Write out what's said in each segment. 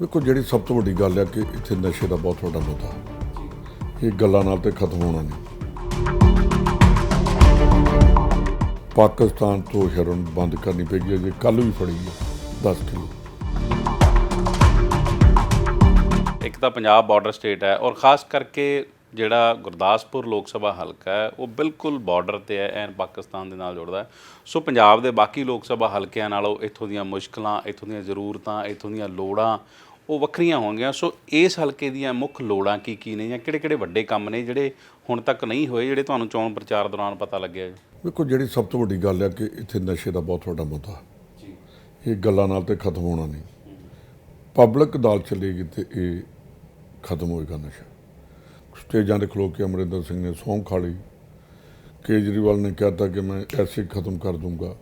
ਵੇਖੋ ਜਿਹੜੀ ਸਭ ਤੋਂ ਵੱਡੀ ਗੱਲ ਹੈ ਕਿ ਇੱਥੇ ਨਸ਼ੇ ਦਾ ਬਹੁਤ ਵੱਡਾ ਮੁੱਦਾ। ਇਹ ਗੱਲਾਂ ਨਾਲ ਤੇ ਖਤਮ ਹੋਣਾ ਨਹੀਂ। ਪਾਕਿਸਤਾਨ ਤੋਂ ਹੈਰੋਇਨ ਬੰਦ ਕਰਨੀ ਪਏਗੀ ਜੇ ਕੱਲ ਵੀ ਫੜੀ ਹੈ 10 ਕਿਲੋ। ਇੱਕ ਤਾਂ ਪੰਜਾਬ ਬਾਰਡਰ ਸਟੇਟ ਹੈ ਔਰ ਖਾਸ ਕਰਕੇ ਜਿਹੜਾ ਗੁਰਦਾਸਪੁਰ ਲੋਕ ਸਭਾ ਹਲਕਾ ਹੈ ਉਹ ਬਿਲਕੁਲ ਬਾਰਡਰ ਤੇ ਹੈ ਐਨ ਪਾਕਿਸਤਾਨ ਦੇ ਨਾਲ ਜੁੜਦਾ ਹੈ। ਸੋ ਪੰਜਾਬ ਦੇ ਬਾਕੀ ਲੋਕ ਸਭਾ ਹਲਕਿਆਂ ਨਾਲੋਂ ਇੱਥੋਂ ਦੀਆਂ ਮੁਸ਼ਕਲਾਂ ਇੱਥੋਂ ਦੀਆਂ ਜ਼ਰੂਰਤਾਂ ਇੱਥੋਂ ਦੀਆਂ ਲੋੜਾਂ ਉਹ ਵੱਖਰੀਆਂ ਹੋਣਗੀਆਂ। ਸੋ ਇਸ ਹਲਕੇ ਦੀਆਂ ਮੁੱਖ ਲੋੜਾਂ ਕੀ ਕੀ ਨੇ ਜਾਂ ਕਿਹੜੇ ਕਿਹੜੇ ਵੱਡੇ ਕੰਮ ਨੇ ਜਿਹੜੇ ਹੁਣ ਤੱਕ ਨਹੀਂ ਹੋਏ ਜਿਹੜੇ ਤੁਹਾਨੂੰ ਚੋਣ ਪ੍ਰਚਾਰ ਦੌਰਾਨ ਪਤਾ ਲੱਗਿਆ ਜੀ? ਵੇਖੋ ਜਿਹੜੀ ਸਭ ਤੋਂ ਵੱਡੀ ਗੱਲ ਹੈ ਕਿ ਇੱਥੇ ਨਸ਼ੇ ਦਾ ਬਹੁਤ ਵੱਡਾ ਮੁੱਦਾ ਇਹ ਗੱਲਾਂ ਨਾਲ ਤੇ ਖਤਮ ਹੋਣਾ ਨਹੀਂ। ਪਬਲਿਕ ਦਾਲ ਚੱਲੇਗੀ ਤੇ ਇਹ ਖਤਮ ਹੋਏਗਾ ਨਸ਼ਾ। ਸਟੇਜਾਂ ਤੇ ਖਲੋ ਕੇ ਅਮਰਿੰਦਰ ਸਿੰਘ ਨੇ ਸੌਂ ਖਾ ਲਈ। ਕੇਜਰੀਵਾਲ ਨੇ ਕਹਿਤਾ ਕਿ ਮੈਂ ਐਸੇ ਖਤਮ ਕਰ ਦੂੰਗਾ,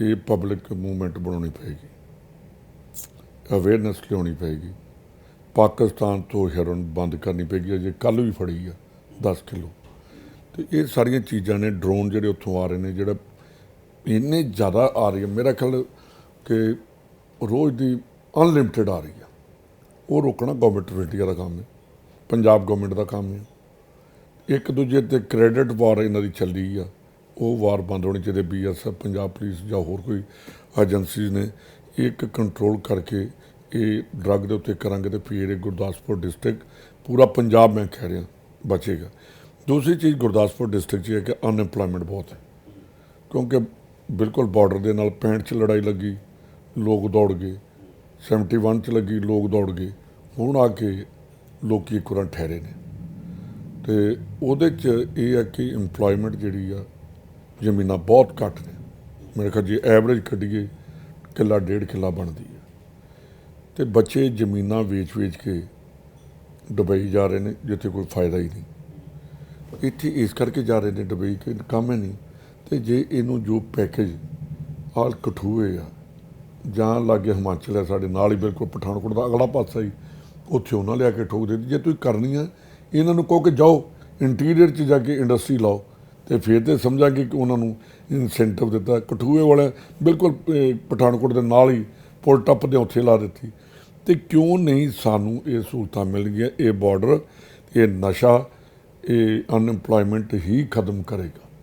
ਇਹ ਪਬਲਿਕ ਮੂਵਮੈਂਟ ਬਣਾਉਣੀ ਪਏਗੀ। ਅਵੇਅਰਨੈਸ ਲਿਆਉਣੀ ਪਏਗੀ। ਪਾਕਿਸਤਾਨ ਤੋਂ ਹੈਰੋਇਨ ਬੰਦ ਕਰਨੀ ਪਏਗੀ ਜੇ ਕੱਲ ਵੀ ਫੜੀ ਆ 10 ਕਿਲੋ। ਤੇ ਇਹ ਸਾਰੀਆਂ ਚੀਜ਼ਾਂ ਨੇ ਡਰੋਨ ਜਿਹੜੇ ਉੱਥੋਂ ਆ ਰਹੇ ਨੇ, ਜਿਹੜਾ ਇੰਨੇ ਜ਼ਿਆਦਾ ਆ ਰਹੇ ਮੇਰਾ ਖਿਆਲ ਕਿ ਰੋਜ਼ ਦੀ ਅਨਲਿਮਿਟਿਡ ਆ ਰਹੀ ਆ। ਉਹ ਰੋਕਣਾ ਗਵਰਨਮੈਂਟ ਆਫ ਇੰਡੀਆ ਦਾ ਕੰਮ ਹੈ। ਪੰਜਾਬ ਗਵਰਨਮੈਂਟ ਦਾ ਕੰਮ ਹੈ। ਇੱਕ ਦੂਜੇ ਤੇ ਕ੍ਰੈਡਿਟ ਵਾਰ ਇਹਨਾਂ ਦੀ ਚੱਲੀ ਆ। ਉਹ ਵਾਰ ਬੰਦ ਹੋਣੀ ਚਾਹੀਦੀ ਬੀਐਸਐਫ ਪੰਜਾਬ ਪੁਲਿਸ ਜਾਂ ਹੋਰ ਕੋਈ ਏਜੰਸੀਜ਼ ਨੇ। ਇੱਕ ਕੰਟਰੋਲ ਕਰਕੇ ਇਹ ਡਰੱਗ ਦੇ ਉੱਤੇ ਕਰਾਂਗੇ ਤੇ ਫਿਰ ਇਹ ਗੁਰਦਾਸਪੁਰ ਡਿਸਟ੍ਰਿਕਟ ਪੂਰਾ ਪੰਜਾਬ ਮੈਂ ਕਹਿ ਰਿਹਾ, ਬਚੇਗਾ। ਦੂਸਰੀ ਚੀਜ਼ ਗੁਰਦਾਸਪੁਰ ਡਿਸਟ੍ਰਿਕਟ 'ਚ ਇਹ ਹੈ ਕਿ ਅਨਐਮਪਲੋਇਮੈਂਟ ਬਹੁਤ ਹੈ। ਕਿਉਂਕਿ ਬਿਲਕੁਲ ਬਾਰਡਰ ਦੇ ਨਾਲ 65 ਚ ਲੜਾਈ ਲੱਗੀ, ਲੋਕ ਦੌੜ ਗਏ। 71 ਚ ਲੱਗੀ, ਲੋਕ ਦੌੜ ਗਏ। ਹੁਣ ਆ ਕੇ ਲੋਕੀ ਇੱਕ ਵਾਰ ਠਹਿਰੇ ਨੇ। ਤੇ ਉਹਦੇ ਚ ਇਹ ਆ ਕਿ EMPLOYMENT ਜਿਹੜੀ ਆ, ਜ਼ਮੀਨਾਂ ਬਹੁਤ ਘੱਟ ਨੇ। ਮੇਰੇ ਖਿਆਲ ਜੇ ਐਵਰੇਜ ਕੱਢੀਏ, ਕਿੱਲਾ ਡੇਢ ਕਿੱਲਾ ਬਣਦੀ ਹੈ ਤੇ ਬੱਚੇ ਜ਼ਮੀਨਾਂ ਵੇਚ-ਵੇਚ ਕੇ ਦੁਬਈ ਜਾ ਰਹੇ ਨੇ, ਜਿੱਥੇ ਕੋਈ ਫਾਇਦਾ ਹੀ ਨਹੀਂ। ਇੱਥੇ ਇਸ ਕਰਕੇ ਜਾ ਰਹੇ ਨੇ ਦੁਬਈ ਕਿ ਕੰਮ ਹੈ ਨਹੀਂ। ਤੇ ਜੇ ਇਹਨੂੰ ਜੋ ਪੈਕੇਜ ਆਲ ਕਠੂਏ ਆ, ਜਾਂ ਲਾਗੇ ਹਿਮਾਚਲ ਹੈ ਸਾਡੇ ਨਾਲ ਹੀ ਬਿਲਕੁਲ ਪਠਾਨਕੋਟ ਦਾ ਅਗਲਾ ਪਾਸਾ ਹੀ ਉੱਥੇ ਉਹਨਾਂ ਲਿਆ ਕੇ ਠੋਕ ਦਿੱਤੀ। ਜੇ ਤੁਸੀਂ ਕਰਨੀ ਆ, ਇਹਨਾਂ ਨੂੰ ਕਹੋ ਕਿ ਜਾਓ, ਇੰਟੀਰੀਅਰ 'ਚ ਜਾ ਕੇ ਇੰਡਸਟਰੀ ਲਾਓ ਤੇ ਫਿਰ ਤੇ ਸਮਝਾਂਗੇ ਕਿ ਉਹਨਾਂ ਨੂੰ ਇਨਸੈਂਟਿਵ ਦਿੱਤਾ। ਕਠੂਏ ਵਾਲੇ ਬਿਲਕੁਲ ਪਠਾਨਕੋਟ ਦੇ ਨਾਲ ਹੀ ਪੁਲ ਟੱਪ ਦੇ ਉੱਥੇ ਲਾ ਦਿੱਤੀ। ਤੇ ਕਿਉਂ ਨਹੀਂ ਸਾਨੂੰ ਇਹ ਸਹੂਲਤਾਂ ਮਿਲ ਗਈਆਂ? ਇਹ ਬਾਰਡਰ ਇਹ ਨਸ਼ਾ, ਇਹ ਅਨਐਮਪਲੋਇਮੈਂਟ ਹੀ ਖਤਮ ਕਰੇਗਾ।